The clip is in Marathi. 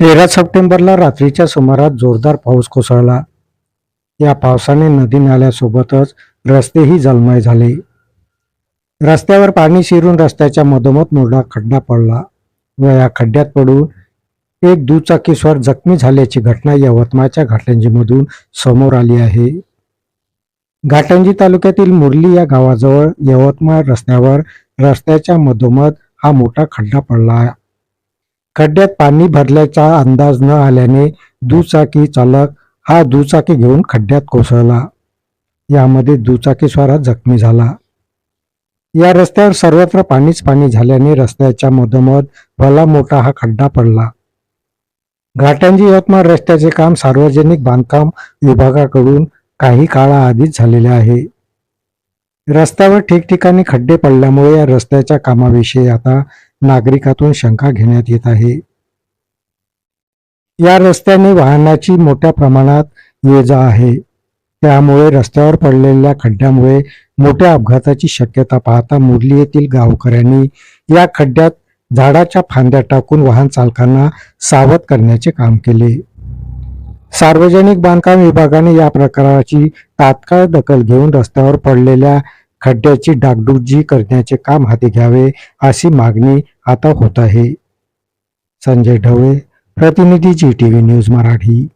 तेरा सप्टेंबरला रात्रीच्या सुमारास जोरदार पाऊस कोसळला. या पावसाने नदी नाल्यासोबतच रस्तेही जलमय झाले. रस्त्यावर पाणी शिरून रस्त्याच्या मधोमध मोठा खड्डा पडला. व या खड्ड्यात पडून एक दुचाकीस्वार जखमी झाल्याची घटना यवतमाळच्या घाटंजीमधून समोर आली आहे. घाटंजी तालुक्यातील मुरली या गावाजवळ यवतमाळ रस्त्यावर रस्त्याच्या मधोमध हा मोठा खड्डा पडला. खड्ड्यात पाणी भरल्याचा अंदाज न आल्याने दुचाकी चालक हा दुचाकी घेऊन खड्ड्यात कोसळला. यामध्ये दुचाकी स्वारा जखमी झाला. या रस्त्यावर सर्वत्र पाणीच पाणी झाल्याने रस्त्याच्या मधोमध भला मोठा हा खड्डा पडला. घाटंजी यवतमाळ रस्त्याचे काम सार्वजनिक बांधकाम विभागाकडून काही काळाआधीच झालेले आहे. रस्त्यावर ठिकठिकाणी खड्डे पडल्यामुळे या रस्त्याच्या कामाविषयी आता नागरिकातून शंका घेण्यात येत आहे. या रस्त्याने वाहनाची मोठ्या प्रमाणात ये जा आहे. त्यामुळे रस्त्यावर पडलेल्या खड्ड्यामुळे मोठ्या अपघाताची शक्यता पाहता मुरली येथील गावकऱ्यांनी या खड्ड्यात झाडाच्या फांद्या टाकून वाहन चालकांना सावध करण्याचे काम केले. सार्वजनिक बांधकाम विभागाने या प्रकाराची तात्काळ दखल घेऊन रस्त्यावर पडलेल्या खड्ड्याची डागडुजी करण्याचे काम हाती घ्यावे अशी मागणी आता होत आहे. संजय ढवळे प्रतिनिधी G T V news Marathi.